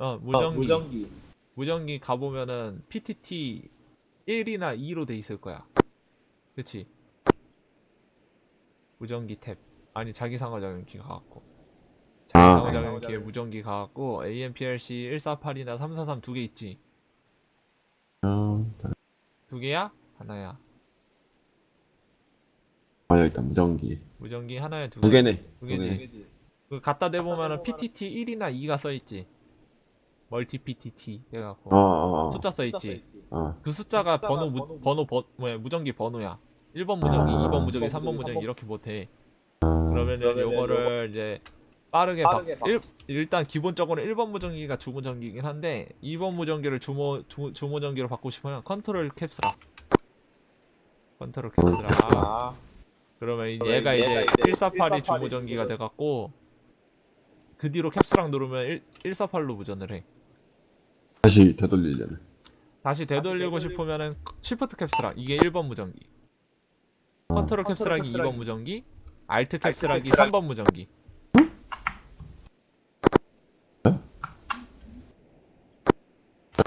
어 무전기 무전기. 무전기 가보면은 PTT 1이나 2로 돼 있을 거야. 그치? 무전기 탭. 아니, 자기 상호작용키 가갖고. 자기 아. 상호작용키에 무전기 가갖고 AMPRC 148이나 343 두 개 있지? 어, 두 개야? 하나야. 아 여기 있다 무전기 무전기 하나에 두, 두 개네 두 개지. 무전기. 그 갖다 대보면은 PTT 1이나 2가 써있지? 멀티 PTT 해갖고. 어어어 숫자 써 있지? 어. 그 숫자가 번호 무, 번호 번 뭐야 무전기 번호야. 1번 무전기, 아. 2번 무전기, 3번 무전기 이렇게 못해. 그러면은 요거를 이제 빠르게 바, 빠르게 바- 일, 일단 기본적으로 1번 무전기가 주무전기이긴 한데 2번 무전기를 주모 주, 주무전기로 바꾸고 싶으면 컨트롤 캡스라. 컨트롤 캡스라. 아, 그러면 이제 그러면 얘가 이제 얘가 이제 148이 148이 주무전기가 돼 갖고 그 뒤로 캡스랑 누르면 1, 148로 무전을 해. 다시 되돌리려면. 다시 되돌리고 싶으면은 시프트 캡스락 이게 1번 무전기. 컨트롤 캡스락이 2번 무전기 알트 캡스락이 3번 무전기.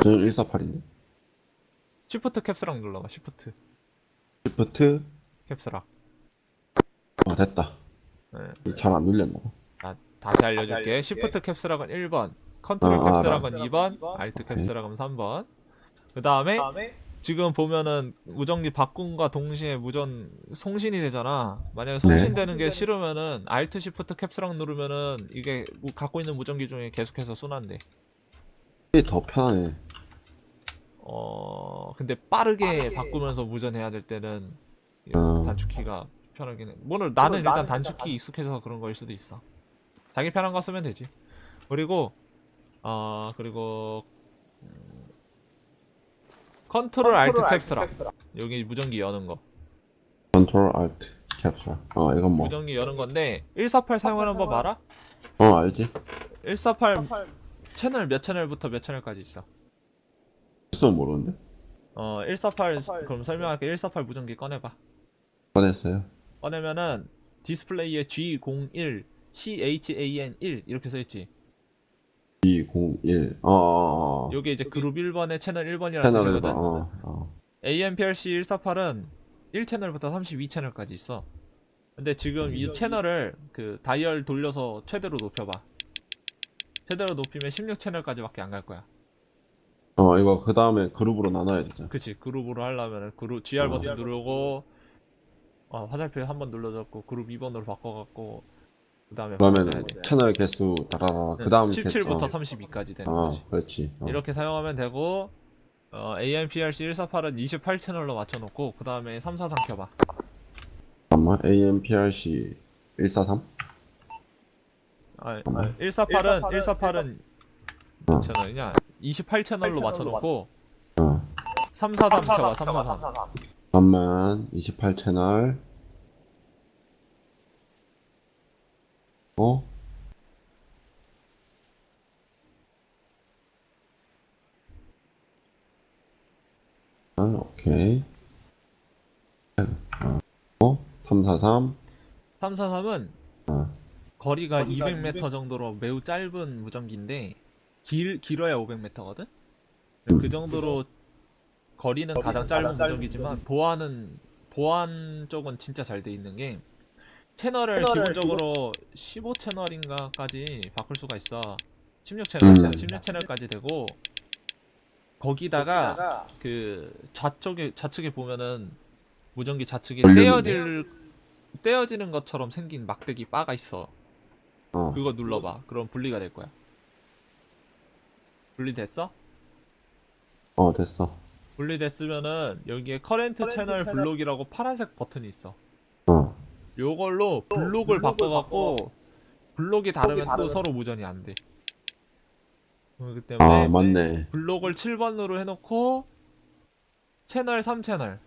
저는 148인데? 시프트 캡스락 눌러봐 시프트 시프트 캡스락 어 됐다. 네. 잘 안 눌렸나 봐. 아, 다시 알려줄게. 시프트 캡스락은 1번 컨트롤 아, 알아. 캡스락은 2번 알트 캡스락은 3번 그 다음에 지금 보면은 무전기 바꾼과 동시에 무전 송신이 되잖아. 만약에 송신되는 게 싫으면은 Alt Shift 캡스랑 누르면은 이게 우- 갖고 있는 무전기 중에 계속해서 순환돼. 이게 더 편하네 어 근데 빠르게, 바꾸면서 무전해야 될 때는 이 어. 단축키가 편하긴 해. 뭐는 나는 일단 단축키 익숙해서 그런 거일 수도 있어. 자기 편한 거 쓰면 되지. 그리고 어 그리고 음, 컨트롤 알트 캡스라 여기 무전기 여는 거. 컨트롤 알트 캡슐 어 이건 뭐? 무전기 여는 건데 148 사용하는 법 알아? 어 알지? 148 채널 몇 채널부터 몇 채널까지 있어? 했으면 모르는데? 어 148 그럼 설명할게. 148 무전기 꺼내봐. 꺼냈어요. 꺼내면은 디스플레이에 G01 CHAN1 이렇게 써있지 201 어 어 어. 요게 이제 그룹 1번의 채널 1번이라는 채널에다 뜻이거든. 어, 어. AMPRC 148은 1채널부터 32채널까지 있어. 근데 지금 이 채널을 그 다이얼 돌려서 최대로 높여봐. 최대로 높이면 16채널까지밖에 안 갈 거야. 어 이거 그 다음에 그룹으로 나눠야 되잖아 그치. 그룹으로 하려면 그룹 GR 어. 버튼 누르고 어, 화살표 한 번 눌러줬고 그룹 2번으로 바꿔갖고 그 다음에 그러면 채널 개수 따라라 그 다음 17부터 32까지 되는 어 거지. 그렇지. 어. 이렇게 사용하면 되고 어, AMPRC 148은 28채널로 맞춰놓고 그 다음에 343 켜봐. 잠깐만 AMPRC 143 아, 잠깐만. 148은 148은 148은 어. 몇 채널이냐 28채널로 맞춰놓고 어. 343 켜봐 343 잠깐만 28채널 어? 아, 오케이 어? 343 343은 어. 거리가 거리가 200m 정도로 매우 짧은 무전기인데 길 길어야 500m거든. 음. 그 정도로 거리는 가장 짧은 무전기지만 보안은 보안 쪽은 진짜 잘 돼 있는 게 채널을 채널을 기본적으로 15 채널인가까지 바꿀 수가 있어. 16 채널, 음. 16 채널까지 되고 거기다가 그 좌쪽에 좌측에 보면은 무전기 좌측에? 떼어질 떼어지는 것처럼 생긴 막대기 바가 있어. 어 그거 눌러봐. 그럼 분리가 될 거야. 분리됐어? 어 됐어 분리됐으면은 여기에 커렌트 채널 블록이라고 파란색 버튼이 있어. 어 요걸로 블록을 블록을 바꿔갖고 블록이 다르면 또 다르면 서로 무전이 안 돼. 그렇기 때문에 아 맞네. 블록을 7번으로 해놓고 채널 3채널.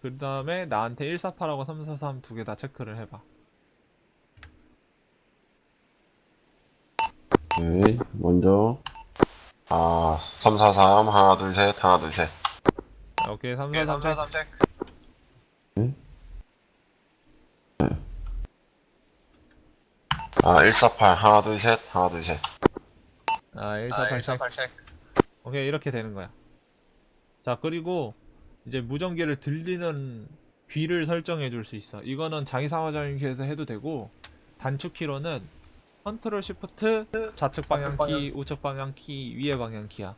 그 다음에 나한테 148하고 343 두 개 다 체크를 해봐. 오케이 먼저. 아 343 하나 둘 셋 하나 둘셋. 아, 오케이 343 체크 아 148 하나 둘 셋 하나 둘 셋 아아 1487. 오케이 이렇게 되는 거야. 자 그리고 이제 무전기를 들리는 귀를 설정해 줄 수 있어. 이거는 자기 사무장님께서 해도 되고 단축 키로는 컨트롤 시프트 좌측 방향 키, 우측 방향 키, 위에 방향 키야.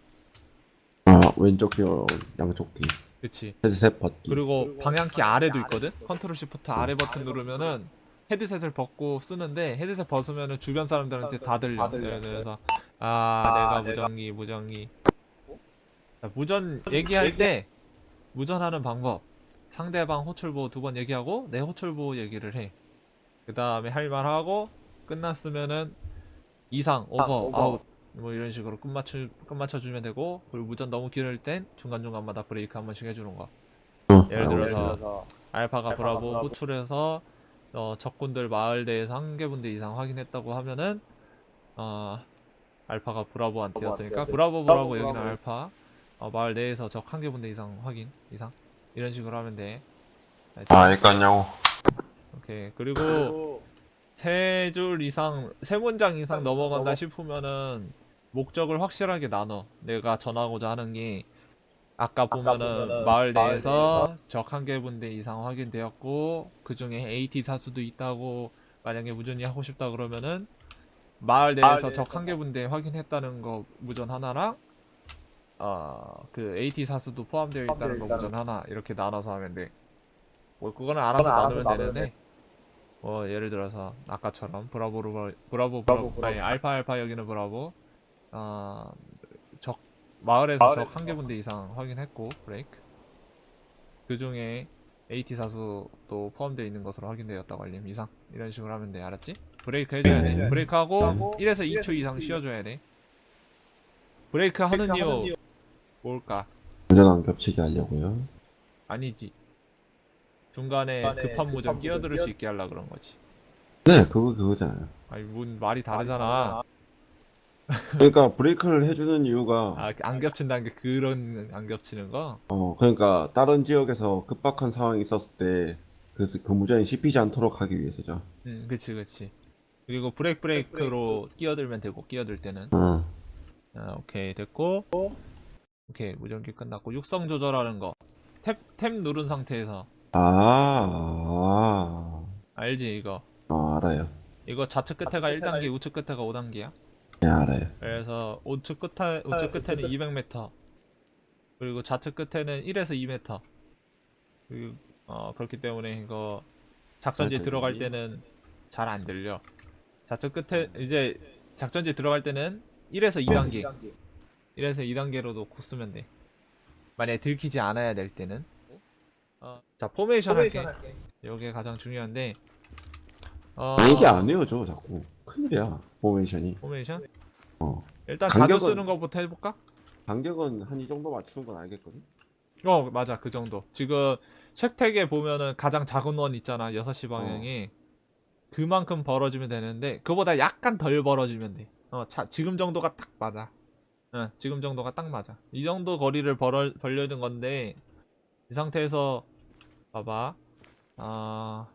아 왼쪽 키 양쪽 키 그치. 그리고 방향 키 아래도 있거든. 컨트롤 시프트 아래 버튼 누르면은 헤드셋을 벗고 쓰는데 헤드셋 벗으면은 주변 사람들한테 다 들려. 예를 들어서 아 내가 무전기 무전기. 자, 무전 얘기할 때 무전하는 방법. 상대방 호출보 두 번 얘기하고 내 호출보 얘기를 해. 그 다음에 할 말 하고 끝났으면은 이상 오버 아웃 뭐 이런 식으로 끝 맞추 끝 맞춰 주면 되고 그리고 무전 너무 길을 땐 중간 중간마다 브레이크 한 번씩 해주는 거. 어, 예를 아, 들어서 알파가 브라보 호출해서 어, 적군들 마을 내에서 한 개 분대 이상 확인했다고 하면은 어, 알파가 브라보한 뛰었으니까 브라보 브라보 여기는 알파. 어, 마을 내에서 적 한 개 분대 이상 확인 이상. 이런 식으로 하면 돼. 아 여기까지냐고 오케이. 그리고 세 줄 이상 세 문장 이상 넘어간다 싶으면은 목적을 확실하게 나눠. 내가 전하고자 하는 게 아까 보면은 마을 내에서 적 한 개 분대 이상 확인되었고 그 중에 AT 사수도 있다고 만약에 무전이 하고 싶다 그러면은 마을 내에서 적 한 개 분대 확인했다는 거 무전 하나랑 어그 AT 사수도 포함되어 있다는 거 무전 하나 이렇게 나눠서 하면 돼. 뭐 그거는 알아서 나누면 되는데 뭐 예를 들어서 아까처럼 브라보로 버- 브라보 브라보 아니 알파 알파 여기는 브라보. 어 적 마을에서. 적한개 분대 이상 확인했고 브레이크. 그 중에 AT 사수도 포함되어 있는 것으로 확인되었다고 알림 이상. 이런 식으로 하면 돼. 알았지? 브레이크 해줘야 돼. 네. 브레이크 하고 1에서 2초 이상 쉬어줘야 돼. 브레이크 하는 이유 뭘까? 무전 안 겹치게 하려고요? 아니지. 중간에 급한 무전 끼어들을 수 있게 하려 그런 거지. 네 그거 그거잖아요. 아니 뭔 말이 다르잖아 그러니까 브레이크를 해주는 이유가 아 안 겹친다는 게 그런 안 겹치는 거? 어 그러니까 다른 지역에서 급박한 상황이 있었을 때 그, 그 무전이 씹히지 않도록 하기 위해서죠. 응 그치 그치. 그리고 브레이크 브레이크로 끼어들면 되고 끼어들 때는. 어. 아, 오케이 됐고. 오케이 무전기 끝났고. 육성 조절하는 거 탭 탭 누른 상태에서. 아, 아, 알지 이거? 아 알아요. 이거 좌측 끝에가 1단계 우측 끝에가 5단계야 네 알아요. 그래서 우측 끝에 우측 끝에는 200m 그리고 좌측 끝에는 1에서 2m 그리고 어 그렇기 때문에 이거 작전지 잘 들어갈? 때는 잘 안 들려. 좌측 끝에 이제 작전지 들어갈 때는 1에서 2단계. 1에서 2단계로 놓고 쓰면 돼. 만약에 들키지 않아야 될 때는. 어, 자 포메이션 할게. 이게. 가장 중요한데 어, 아니 이게 안 외워져 자꾸 큰일이야 포메이션이. 포메이션? 어. 일단 자주 간격은- 쓰는 것부터 해볼까? 간격은 한 이 정도 맞추는 건 알겠거든? 어 맞아 그 정도. 지금 책택에 보면은 가장 작은 원 있잖아 6시 방향에 그만큼 벌어지면 되는데 그보다 약간 덜 벌어지면 돼어 지금 정도가 딱 맞아. 응 지금 정도가 딱 맞아. 이 정도 거리를 벌어, 벌려는 건데 이 상태에서 봐봐. 아.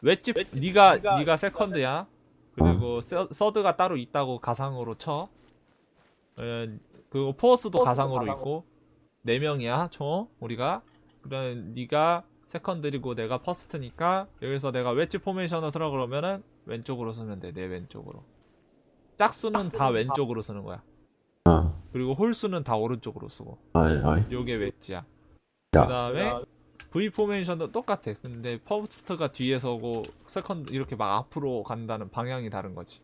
웨집 네가 네가 세컨드야 그리고 서, 서드가 따로 있다고 가상으로 쳐. 어, 그리고 포어스도 가상으로 있고 네 명이야 총. 우리가. 그럼 네가 세컨드리고 내가 퍼스트니까 여기서 내가 웨지 포메이션을 쓰라 그러면은 왼쪽으로 쓰면 돼 내 왼쪽으로. 짝수는 다 왼쪽으로 쓰는 거야. 아. 그리고 홀수는 다 오른쪽으로 쓰고. 아이 아이. 요게 웨지야. 야. 그 다음에 V 포메이션도 똑같아. 근데 퍼스트가 뒤에 서고 세컨드 이렇게 막 앞으로 간다는 방향이 다른 거지.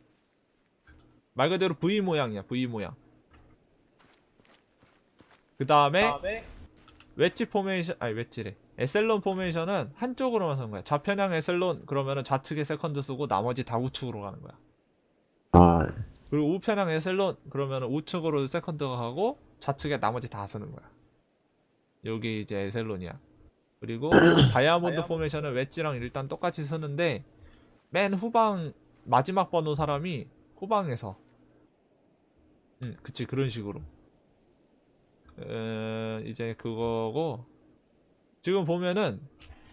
말 그대로 V 모양이야 V 모양. 그 다음에 웨지 포메이션 아니 웨지래. 에셀론 포메이션은 한쪽으로만 쓰는 거야. 좌편향 에셀론 그러면은 좌측에 세컨드 쓰고 나머지 다 우측으로 가는 거야. 아. 그리고 우편향 에셀론 그러면은 우측으로 세컨드가 가고 좌측에 나머지 다 쓰는 거야. 여기 이제 에셀론이야 그리고 다이아몬드 포메이션은 웨지랑 일단 똑같이 쓰는데 맨 후방 마지막 번호 사람이 후방에서. 음 그치 그런 식으로. 어, 이제 그거고 지금 보면은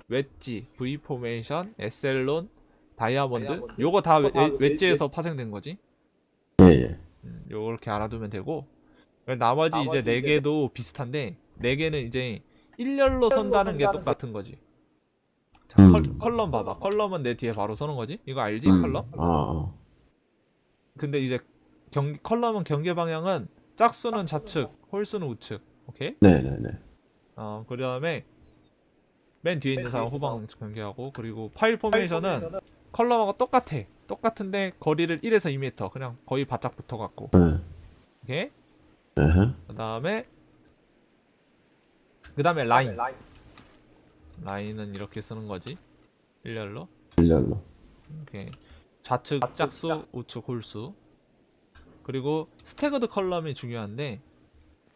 웨지, V 포메이션, 에셀론, 다이아몬드 요거 다 웨, 웨지에서 파생된 거지? 예예. 음, 요렇게 알아두면 되고. 나머지 이제 네 개도 비슷한데 네 개는 이제 일렬로 선다는 게 똑같은 거지. 자, 음. 컬, 컬럼 봐봐. 컬럼은 내 뒤에 바로 서는 거지. 이거 알지? 음. 컬럼? 아, 아. 근데 이제 경 컬럼은 경계 방향은 짝수는 좌측, 홀수는 우측. 오케이? 네네네. 어, 그 다음에 맨 뒤에 있는 사람 후방 경계하고 그리고 파일 포메이션은 컬럼하고 똑같아. 똑같은데 거리를 1에서 2m 그냥 거의 바짝 붙어갖고 네. 오케이? 에헤. 그 다음에 그 다음에 라인. 라인은 이렇게 쓰는 거지? 일렬로? 일렬로. 오케이. 좌측 짝수 우측 홀수. 그리고 스태그드 컬럼이 중요한데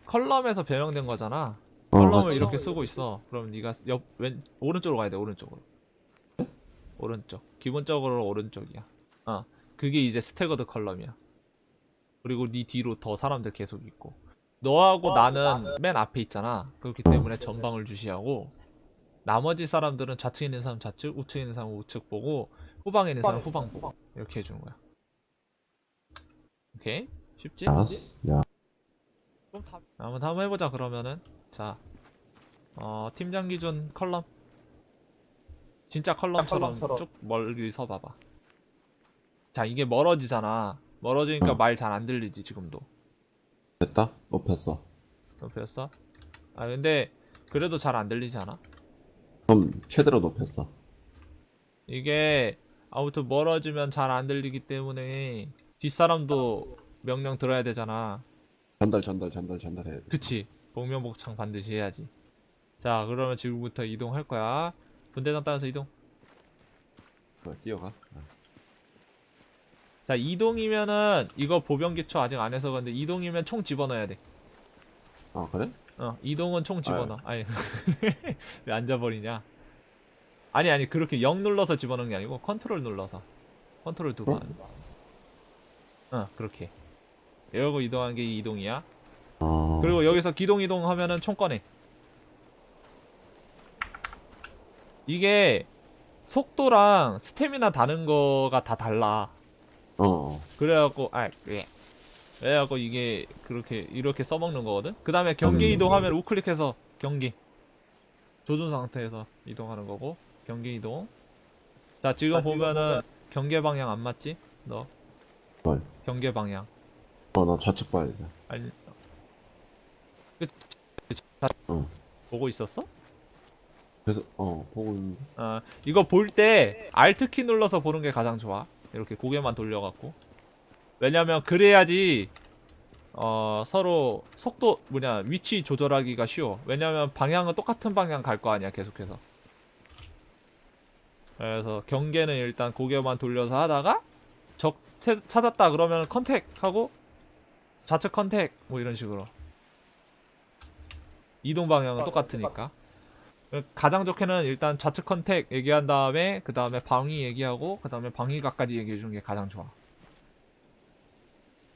컬럼에서 변형된 거잖아. 어, 컬럼을 맞지. 이렇게 쓰고 있어. 그럼 네가 옆 왼 오른쪽으로 가야 돼 오른쪽으로. 오른쪽. 기본적으로 오른쪽이야. 어. 그게 이제 스태그드 컬럼이야. 그리고 네 뒤로 더 사람들 계속 있고 너하고 나는 맨 앞에 있잖아. 그렇기 때문에 전방을 주시하고 나머지 사람들은 좌측에 있는 사람 좌측 우측에 있는 사람 우측 보고 후방에 있는 사람 후방 보고 이렇게 해주는 거야. 오케이? 쉽지? 알았어. 야. 한번 한번 해보자 그러면은. 자 어, 팀장 기준 컬럼. 진짜 컬럼처럼. 쭉 멀리 서봐봐. 자 이게 멀어지잖아. 멀어지니까 어. 말잘 안 들리지 지금도 됐다? 높였어. 높였어? 아 근데 그래도 잘 안 들리지 않아? 그럼 최대로 높였어. 이게 아무튼 멀어지면 잘 안 들리기 때문에 뒷사람도 명령 들어야 되잖아 전달, 전달, 전달, 전달해야 돼. 그치 복면복창 반드시 해야지 자 그러면 지금부터 이동할 거야 분대장 따라서 이동 뭐야, 뛰어가. 자 이동이면은 이거 보병 기초 아직 안 해서 그런데 이동이면 총 집어넣어야 돼. 아, 그래? 어 이동은 총 집어넣어. 아니 왜 앉아버리냐? 아니 아니 그렇게 0 눌러서 집어넣는 게 아니고 컨트롤 눌러서 컨트롤 두 번. 어 그렇게. 이러고 이동한 게 이동이야. 어. 그리고 여기서 기동 이동 하면은 총 꺼내. 이게 속도랑 스태미나 다는 거가 다 달라. 어, 어. 그래갖고 아 예. 그래갖고 이게 그렇게 이렇게 써먹는 거거든. 그 다음에 경계 음. 이동하면 우클릭해서 경계 조준 상태에서 이동하는 거고 경계 이동. 자 지금 보면은 경계 방향 안 맞지? 너 뭘? 경계 방향. 어, 나 좌측 봐야 돼. 아니. 그, 어. 보고 있었어? 그래서, 어, 보고 있는데. 어, 이거 볼 때 Alt 키 눌러서 보는 게 가장 좋아. 이렇게 고개만 돌려갖고. 왜냐면 그래야지 어, 서로 속도 뭐냐 위치 조절하기가 쉬워. 왜냐면 방향은 똑같은 방향 갈 거 아니야 계속해서. 그래서 경계는 일단 고개만 돌려서 하다가 적 채- 찾았다 그러면 컨택 하고 좌측 컨택 뭐 이런 식으로. 이동 방향은 똑같으니까. 가장 좋게는 일단 좌측 컨택 얘기한 다음에 그 다음에 방위 얘기하고 그 다음에 방위각까지 얘기해 주는 게 가장 좋아.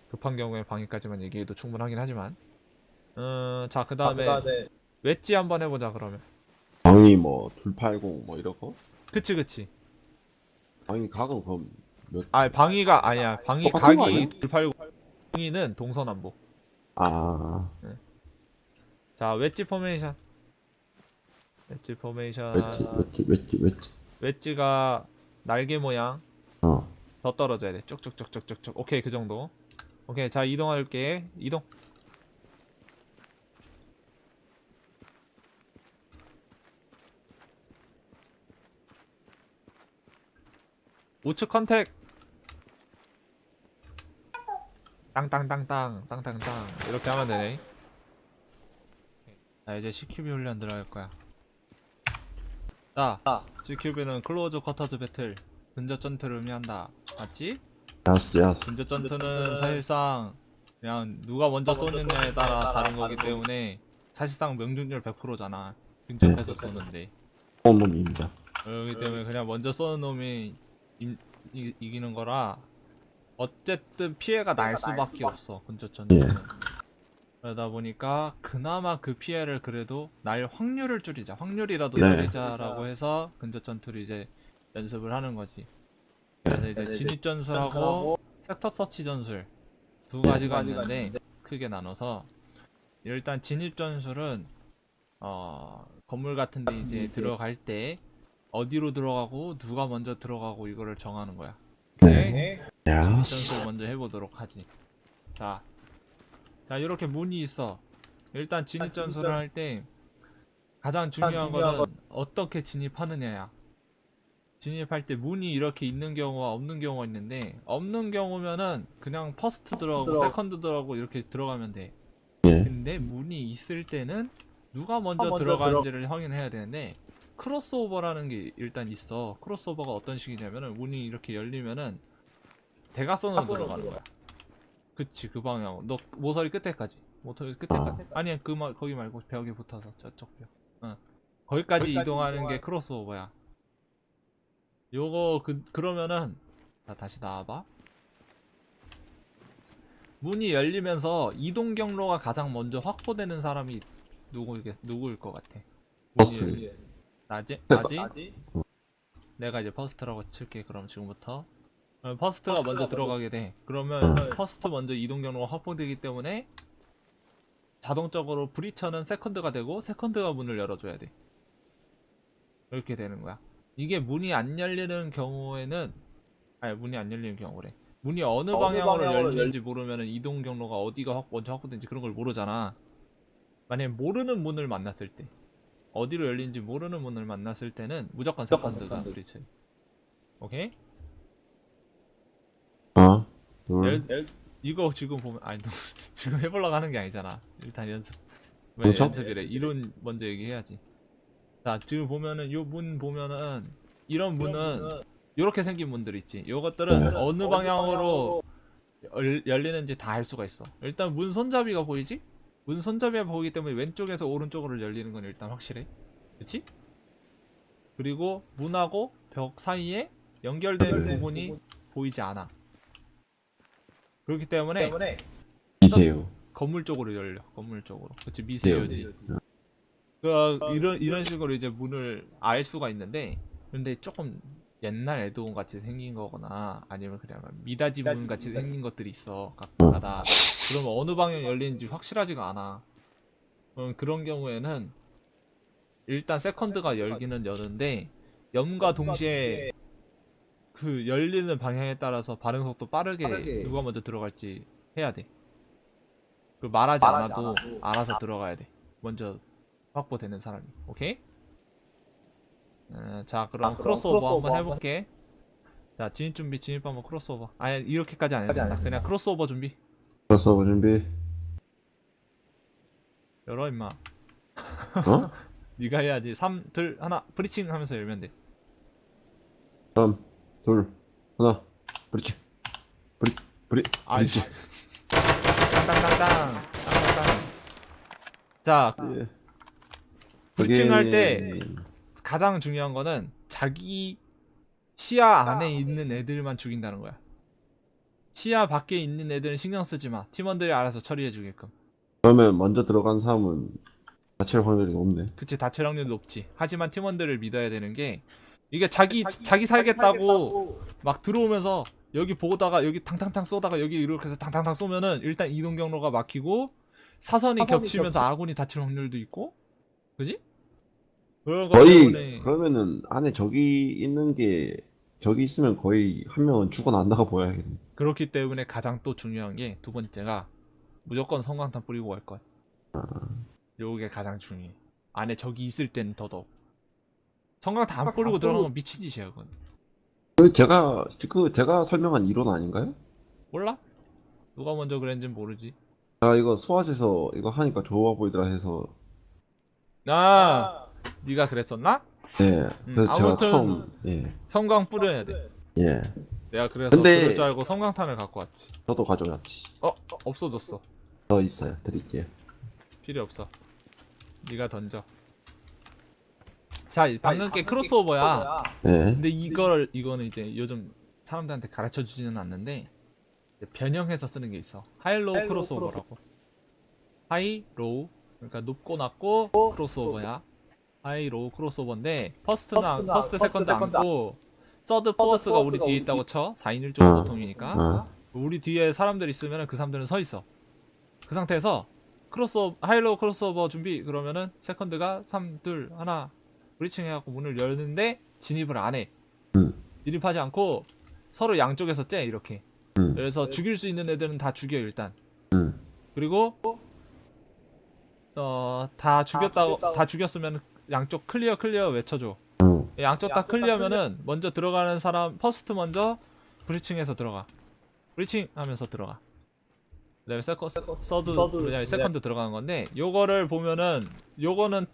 급한 경우에 방위까지만 얘기해도 충분하긴 하지만. 음, 자, 그 다음에 웨지 한번 해보자 그러면. 방위 뭐, 280뭐 이러고. 그치, 그치. 방위 각은 그럼 몇, 아, 방위가 아니야. 방위 거 아니야? 각이 280. 방위는 동서남북. 아, 자, 웨지 포메이션. 웨지 포메이션. 웨지, 웨지, 웨지, 웨지. 웨지가 날개 모양. 어. 더 떨어져야 돼. 쭉쭉쭉쭉쭉쭉. 오케이, 그 정도. 오케이, 자 이동할게. 이동. 우측 컨택. 땅땅땅땅 땅땅땅 이렇게 하면 되네. 자 이제 CQB 훈련 들어갈 거야. 자, CQB는 클로즈 쿼터즈 배틀 근접 전투를 의미한다. 맞지? 야스, 야스. 근접 전투는 사실상 그냥 누가 먼저 쏘느냐에 따라 다른 거기 때문에 사실상 명중률 100%잖아. 근접해서 쏘는데. 온 놈입니다. 그렇기 때문에 그냥 먼저 쏘는 놈이 임- 이, 이기는 거라 어쨌든 피해가 날 수밖에 없어. 근접 전투는. 그러다 보니까 그나마 그 피해를 그래도 날 확률을 줄이자. 확률이라도 네. 줄이자라고 해서 근접 전투를 이제 연습을 하는 거지. 그래서 이제 진입 전술하고 섹터 서치 전술 두 네. 가지가 있는데 크게 나눠서 일단 진입 전술은 어 건물 같은 데 이제 들어갈 때 어디로 들어가고 누가 먼저 들어가고 이거를 정하는 거야. 네. 야. 진입 전술 먼저 해보도록 하지. 자, 자 이렇게 문이 있어. 일단 진입 전술을 할 때 가장 중요한 거는 어떻게 진입하느냐야. 진입할 때 문이 이렇게 있는 경우와 없는 경우가 있는데 없는 경우면은 그냥 퍼스트 들어가고. 세컨드 들어가고 이렇게 들어가면 돼. 예. 근데 문이 있을 때는 누가 먼저 먼저 들어가는지를 확인해야 되는데 크로스오버라는 게 일단 있어. 크로스오버가 어떤 식이냐면은 문이 이렇게 열리면은 대각선으로 들어가는 거야. 그치 그 방향. 너 모서리 끝에까지. 모서리 끝에까지. 아니야 그말 거기 말고 벽에 붙어서 저쪽 벽. 응. 거기까지 거기까지 이동하는 게 크로스오버야. 요거 그 그러면은 자 다시 나와봐. 문이 열리면서 이동 경로가 가장 먼저 확보되는 사람이 누구이겠 누구일 것 같아? 나지? 네, 나지? 나지? 내가 이제 퍼스트라고 칠게 그럼 지금부터 어, 퍼스트가 먼저 들어가게 돼. 그러면 음. 퍼스트 먼저 이동 경로가 확보되기 때문에 자동적으로 브리처는 세컨드가 되고 세컨드가 문을 열어줘야 돼. 이렇게 되는 거야. 이게 문이 안 열리는 경우에는 아니 문이 안 열리는 경우래. 문이 어느 어느 방향으로 방향으로 열리는지 모르면 이동 경로가 어디가 확 먼저 확보된지 그런 걸 모르잖아. 만약에 모르는 문을 만났을 때 어디로 열리는지 모르는 문을 만났을 때는 무조건 세컨드가 세컨드. 브리치 오케이? 하나, 둘, 열- 열- 이거 지금 보면 아니 너 지금 해보려고 하는 게 아니잖아. 일단 연습. 왜 그렇죠? 연습이래? 이론 먼저 얘기해야지. 자 지금 보면은 요 문 보면은 이런 문은 이렇게 생긴 문들 있지. 요것들은 네. 어느 방향으로 열, 열리는지 다 알 수가 있어. 일단 문 손잡이가 보이지? 문 손잡이가 보이기 때문에 왼쪽에서 오른쪽으로 열리는 건 일단 확실해. 그치? 그리고 문하고 벽 사이에 연결된 네. 부분이 보이지 않아 그렇기 때문에 때문에 이세요. 건물 쪽으로 열려. 건물 쪽으로. 그치 미세요지 네. 그 이런 이런 식으로 이제 문을 알 수가 있는데 근데 조금 옛날 에드온 같이 생긴 거거나 아니면 그냥 미다지 문 같이 생긴 것들이 있어. 가끔가다. 그러면 어느 방향 열리는지 확실하지가 않아. 음, 그런 경우에는 일단 세컨드가 열기는 여는데 염과 동시에 그 열리는 방향에 따라서 반응 속도 빠르게, 빠르게. 누가 먼저 들어갈지 해야 돼. 그 말하지, 말하지 않아도, 않아도. 알아서 들어가야 돼. 먼저 확보되는 사람이. 오케이? 어, 자, 그럼 아, 그럼 크로스오버 크로스오버 한번 해볼게. 자, 진입 준비, 진입 한번 크로스오버. 아니, 이렇게까지 안 해도 된다. 그냥 크로스오버 준비. 크로스오버 준비. 열어, 임마. 어? 네가 해야지. 3, 2, 1, 브리칭 하면서 열면 돼. 3, 둘, 하나. 브리, 브리, 아이, 브리치. 땅땅땅땅. 땅땅땅. 자, 예. 브리칭 할 저게- 때 가장 중요한 거는 자기 시야 안에 있는 애들만 죽인다는 거야. 시야 밖에 있는 애들은 신경 쓰지 마. 팀원들이 알아서 처리해 주게끔. 그러면 먼저 들어간 사람은 다칠 확률이 높네. 그치 다칠 확률 높지. 하지만 팀원들을 믿어야 되는 게 이게 자기 자기 살겠다고 막 들어오면서 여기 보다가 여기 탕탕탕 쏘다가 여기 이렇게 해서 탕탕탕 쏘면은 일단 이동 경로가 막히고 사선이 사선이 겹치면서 아군이 다칠 확률도 있고, 그지? 그런 거의 때문에 그러면은 안에 적이 있는 게 적이 있으면 거의 한 명은 죽어난다가 보여야겠네. 그렇기 때문에 가장 또 중요한 게 두 번째가 무조건 성광탄 뿌리고 갈 것. 요게 가장 중요해. 안에 적이 있을 땐 더더욱. 성광탄 안 뿌리고 들어가는 건 미친 짓이야, 그건. 그 제가 그 제가 설명한 이론 아닌가요? 몰라? 누가 먼저 그랬는지 모르지. 아 이거 수화에서 이거 하니까 좋아 보이더라 해서 아, 네가 그랬었나? 예 그래서 제가 아무튼- 처음 예 성광 뿌려야 돼. 예. 내가 그래서 근데- 그럴 줄 알고 성광탄을 갖고 왔지. 저도 가져왔지. 어, 없어졌어. 더 있어요. 드릴게요. 필요 없어. 네가 던져. 자, 방금 게 크로스오버야. 예. 근데 이걸 이거는 이제 요즘 사람들한테 가르쳐 주지는 않는데 이제 변형해서 쓰는 게 있어. 하이로우 하이로우 크로스오버라고. 하이 로우 그러니까 높고 낮고 크로스오버야. 하이 로우 크로스오버인데 퍼스트는 안- 퍼스트나- 퍼스트 퍼스트, 세컨드 세컨드 안고 서드 포어스가 우리 포어스가 뒤에 우리 있다고 쳐. 4인 1조 어. 보통이니까. 어. 우리 뒤에 사람들 있으면 그 사람들은 서 있어. 그 상태에서 크로스오버 하일로 크로스오버 준비 그러면은 세컨드가 3, 2, 1 브리칭 해갖고 문을 열는데 진입을 안 해. 음. 진입하지 않고 서로 양쪽에서 째 이렇게. 음. 그래서 죽일 수 있는 애들은 다 죽여 일단. 음. 그리고 어다 죽였다고 다 죽였으면 양쪽 클리어 클리어 외쳐줘. 응. 양쪽 다 클리어면은 먼저 들어가는 사람 퍼스트 먼저 브리칭해서 들어가. 브리칭 하면서 들어가. 그다음에 세컨 서드 뭐냐 세컨드 들어가는 건데 요거를 보면은 요거는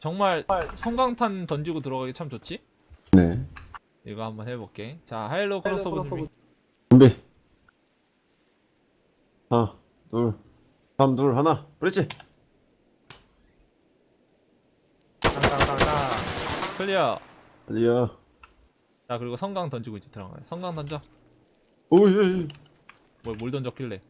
정말 성광탄 던지고 들어가기 참 좋지? 네. 이거 한번 해볼게. 자 하일로 크로스오버 준비. 준비. 하나, 둘, 삼, 둘, 하나. 브릿지. 땅땅땅땅. 클리어. 달려. 자 그리고 성광 던지고 이제 들어가요. 성광 던져. 오, 예, 예. 뭘, 뭘 던졌길래?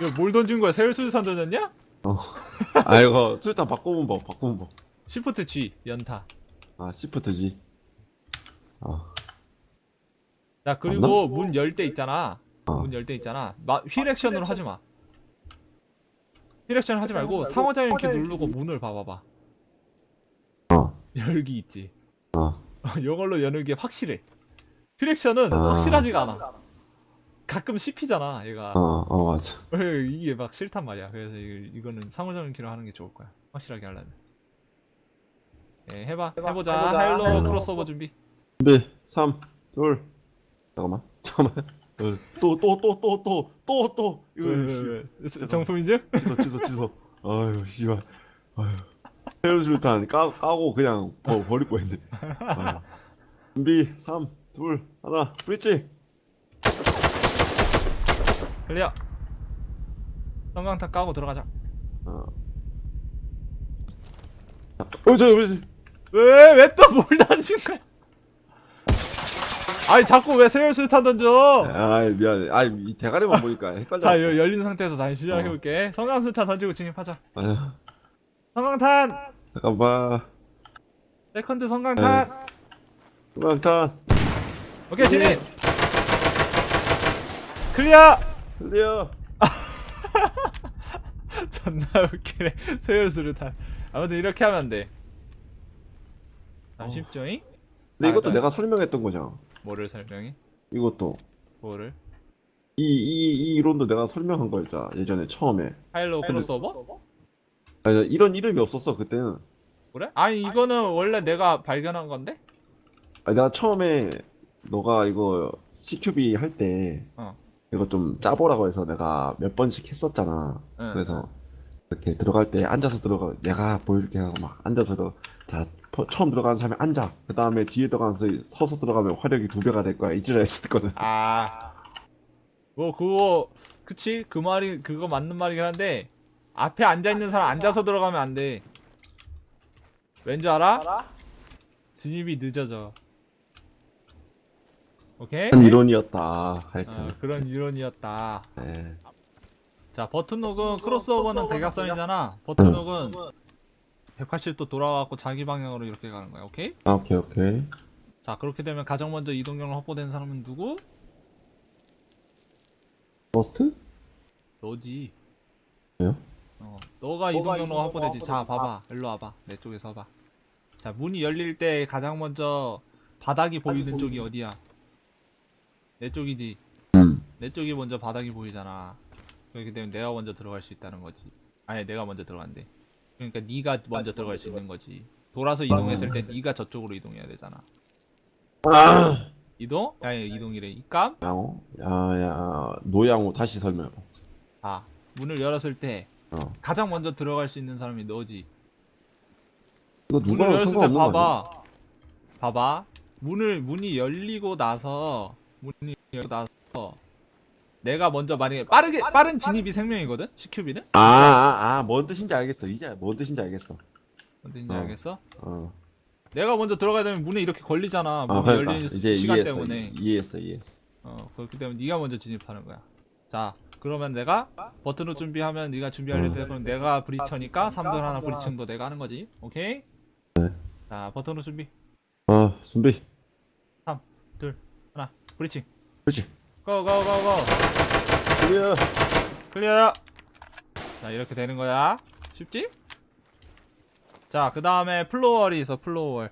이거 뭘 던진 거야? 세율수산 던졌냐? 아, 이거 술탄 바꿔본 법, 바꿔본 법. 시프트 G 연타. 아, 시프트지. 아, 자 그리고 문 열 때 있잖아. 어. 문 열 때 있잖아. 마, 휠 액션으로 하지 마. 휠 액션 하지 말고 상호작용 키 누르고 문을 봐봐봐. 어, 열기 있지. 어. 이걸로 여는 게 확실해. 휠 액션은 아. 확실하지가 않아. 가끔 씹히잖아 얘가. 어, 어, 맞아. 이게 막 싫단 말이야. 그래서 이, 이거는 상호작용 키로 하는 게 좋을 거야. 확실하게 하려면. 예, 해봐. 해보자. 해보자. 하일로. 크로스오버 준비. 준비. 3, 둘. 잠깐만. 잠깐만. 어, 또, 또, 또, 또, 또, 또, 또. 이거, 씨. 정품 인증? 취소, 취소, 취소. 아유, 씨발. 아유. 헤어 술탄 까, 까고 그냥 버, 버릴 뻔했네. 아유. 준비. 3, 둘, 하나. 브릿지. 클리어. 성광탄 까고 들어가자. 어. 어, 저, 왜, 왜, 왜 또 뭘 던진 거야? 아니, 자꾸 왜 세열수탄 던져? 아, 미안해. 아, 이 대가리만 보니까 헷갈려. 자, 여, 열린 상태에서 다시 시작해볼게. 성광수탄 던지고 진입하자. 아유, 성광탄! 잠깐만. 세컨드 성광탄! 수강탄. 오케이, 진입! 클리어! 클리어. 존나 웃기네. 세열수탄. 아무튼 이렇게 하면 안 돼. 아, 어. 쉽죠잉? 근데 이것도 아, 내가 설명했던 거잖아. 뭐를 설명해? 이것도. 뭐를? 이, 이, 이 이론도 내가 설명한 거였잖아. 예전에 처음에. 하일로 크로스오버? 아니, 이런 이름이 없었어, 그때는. 그래? 아니, 이거는 원래 내가 발견한 건데? 아니, 내가 처음에 너가 이거 CQB 할 때 어. 이거 좀 짜보라고 해서 내가 몇 번씩 했었잖아. 응. 그래서 이렇게 들어갈 때 앉아서 들어가 내가 보여줄게 하고 막 앉아서 들어 자 퍼- 처음 들어가는 사람이 앉아 그 다음에 뒤에 들어가면서 서서 들어가면 화력이 두 배가 될 거야 이지라 했었거든 아, 뭐 그거 그치 그 말이 그거 맞는 말이긴 한데 앞에 앉아 있는 사람 앉아서 들어가면 안 돼. 왠지 알아? 진입이 늦어져. 오케이? 그런 이론이었다 하여튼 어, 그런 이론이었다. 네. 자 버튼녹은 크로스오버는 대각선이잖아. 버튼녹은 180도 돌아와갖고 자기 방향으로 이렇게 가는 거야. 오케이? 아 오케이 오케이 자 그렇게 되면 가장 먼저 이동경로 확보된 사람은 누구? 버스트? 너지. 왜요? 어, 너가 이동경로가 확보되지. 자, 봐봐. 일로 와봐. 내 쪽에 서 봐. 자, 문이 열릴 때 가장 먼저 바닥이 보이는 쪽이 어디야? 내 쪽이지. 음내 쪽이 먼저 바닥이 보이잖아. 그렇기 때문에 내가 먼저 들어갈 수 있다는 거지. 아니, 내가 먼저 들어간대. 그러니까 네가 먼저 들어갈 수 있는 거지. 돌아서 이동했을 때 네가 저쪽으로 이동해야 되잖아. 아! 이동? 아니, 이동이래. 입감? 양호 야야 노양호 다시 설명 아, 문을 열었을 때 어 가장 먼저 들어갈 수 있는 사람이 너지. 이거 문을 누가랑 열었을 때 상관없는 거 아니야? 봐봐. 봐봐. 문을 문이 열리고 나서 문이 열리고 나서 내가 먼저 만약에 빠르게 빠른 진입이 생명이거든. CQB는? 아아아 뭔 뜻인지 알겠어 이제 뭔 뜻인지 알겠어 뭔지 어. 알겠어? 어 내가 먼저 들어가야 되면 문에 이렇게 걸리잖아. 아, 문이 그러니까 열리는 이제 시간 이해했어 때문에. 이해했어 이해했어 어, 그렇기 때문에 네가 먼저 진입하는 거야. 자, 그러면 내가 버튼을 준비하면 네가 준비할 음. 때 그럼 내가 브리처니까 3들 하나 브리칭도 내가 하는 거지. 오케이? 자, 버튼으로 준비. 어 준비 둘, 하나. 브리칭 그렇지. 고 고 고고 클리어. 클리어 자 이렇게 되는 거야 쉽지? 자 그 다음에 플로월이 있어 플로월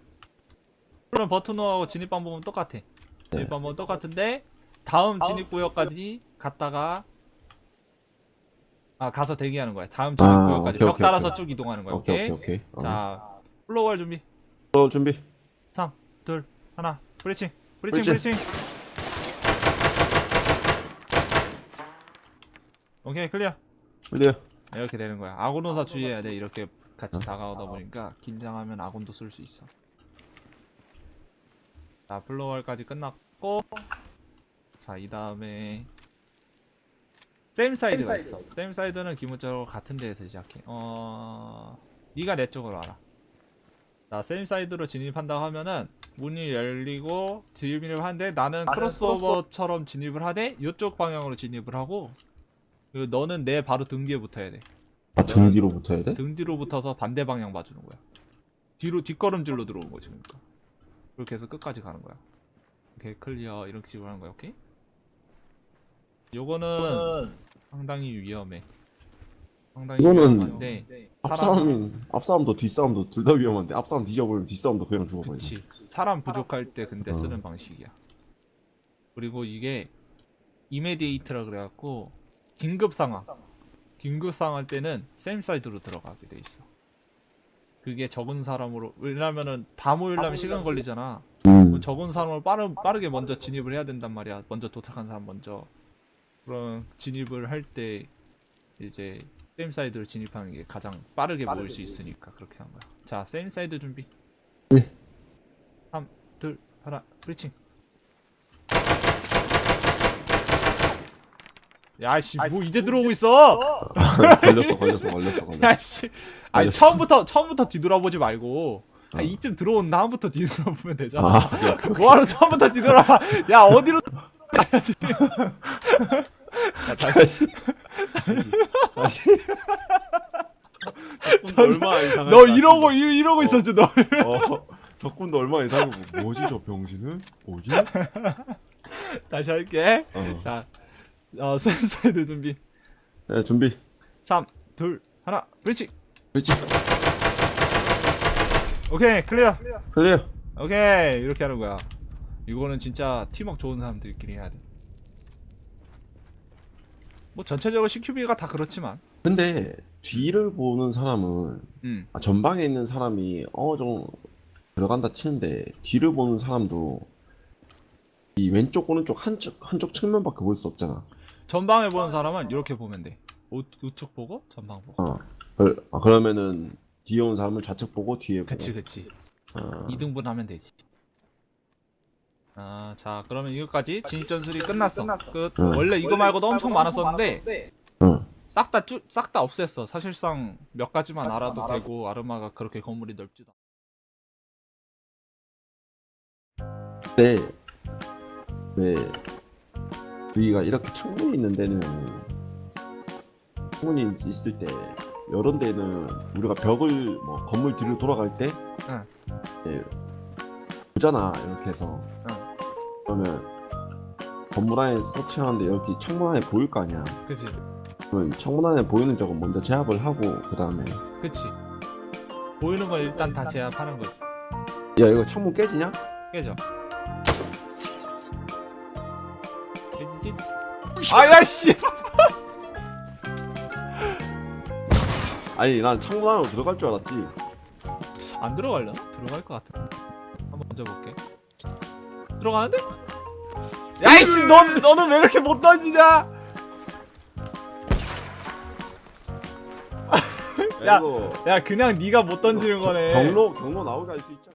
플로월 버튼호하고 진입 방법은 똑같아 진입 방법은 똑같은데 다음 진입 구역까지 갔다가 아 가서 대기하는 거야 다음 진입 아, 구역까지 오케이, 벽 오케이, 따라서. 쭉 이동하는 거야 오케이 오케이, 오케이 오케이. 어. 자 플로월 준비 어, 준비. 3 2 하나 브리칭 브리칭 브리칭. 브리칭 오케이 클리어 클리어. 이렇게 되는 거야. 아군호사 주의해야 돼. 이렇게 같이 다가오다 보니까 긴장하면 아군도 쓸수 있어. 자, 플로월까지 끝났고 자, 이 다음에 셈 사이드가 있어. 셈 사이드는 기본적으로 같은 데에서 시작해. 어, 네가 내 쪽으로 와라. 자, 셈 사이드로 진입한다고 하면은 문이 열리고 진입을 하는데 나는 크로스오버처럼 진입을 하되 이쪽 방향으로 진입을 하고 그리고 너는 내 바로 등 뒤에 붙어야 돼. 아, 등 뒤로 붙어야 돼? 등 뒤로 붙어서 반대 방향 봐주는 거야. 뒤로 뒷걸음질로 들어온 거지 그러니까. 그렇게 해서 끝까지 가는 거야. 오케이 클리어 이렇게 식으로 하는 거야. 오케이. 요거는 상당히 위험해. 상당히 이거는 위험한데 앞싸움, 앞싸움도 뒷싸움도 둘 다 위험한데 앞싸움 뒤져버리면 뒷싸움도 그냥 죽어버려. 그치 사람 부족할 때 근데 어. 쓰는 방식이야. 그리고 이게 이메디에이트라 그래갖고 긴급 상황 긴급 상황 때는 셈 사이드로 들어가게 돼 있어. 그게 적은 사람으로 왜냐면은 다 모이려면 시간 걸리잖아. 음. 그 적은 사람을 빠르, 빠르게 먼저 진입을 해야 된단 말이야. 먼저 도착한 사람 먼저. 그럼 진입을 할 때 이제 셈 사이드로 진입하는 게 가장 빠르게 모일 수 있으니까 그렇게 한 거야. 자, 셈 사이드 준비. 네. 3, 2, 하나, 브리칭. 야씨, 뭐 이제 들어오고 있어? 걸렸어, 걸렸어, 걸렸어, 걸렸어. 야씨, 아니 알겠어. 처음부터 처음부터 뒤돌아보지 말고. 아, 어. 이쯤 들어온 다음부터 뒤돌아보면 되잖아. 아. 뭐하러 처음부터 뒤돌아봐? 야 어디로 가야지? 야, 다시 다시. 전- 얼마 이상한 너 이러고 이- 이러고 있었지 너. 어, 적군도 얼마 이상한 거 뭐지 저 병신은? 뭐지? 다시 할게. 어. 자, 어 센사이드 준비. 네, 준비. 3, 2, 하나, 브리치. 그렇지. 오케이 클리어. 클리어. 오케이 이렇게 하는 거야. 이거는 진짜 팀워크 좋은 사람들끼리 해야 돼. 뭐 전체적으로 CQB가 다 그렇지만. 근데 뒤를 보는 사람은 음. 아, 전방에 있는 사람이 어느 정도 들어간다 치는데 뒤를 보는 사람도 이 왼쪽 오른쪽 한쪽 한쪽 측면밖에 볼 수 없잖아. 전방에 보는 사람은 이렇게 보면 돼. 우, 우측 보고 전방 보고. 어. 그, 아, 그러면은 뒤에 온 사람은 좌측 보고 뒤에 보고. 그치 그치. 어. 2등분 하면 되지. 아, 자, 그러면 이거까지 진입 전술이 끝났어. 끝. 응. 원래 이거 말고도 엄청 많았었는데 어. 싹다싹다 없앴어. 사실상 몇 가지만 알아도 되고 아르마가 그렇게 건물이 넓지도. 않- 근데 왜 우리가 이렇게 창문이 있는 데는 창문이 있을 때 이런 데는 우리가 벽을 뭐 건물 뒤로 돌아갈 때 응. 예, 보잖아 이렇게 해서 응. 그러면 건물 안에 서치하는데 여기 창문 안에 보일 거 아니야 그치, 그러면 창문 안에 보이는 적은 먼저 제압을 하고 그 다음에 그치. 보이는 건 일단 다 제압하는 거지. 야 이거 창문 깨지냐? 깨져. 깨지지? 아야 씨. 아니 난 창문 안으로 들어갈 줄 알았지 안 들어갈려나? 들어갈 것 같아. 한번 던져볼게. 들어가는데? 야이씨, 넌 너는 왜 이렇게 못 던지냐? 야, 야 그냥 네가 못 던지는 거네. 경로 경로 나오게 할 수 있잖아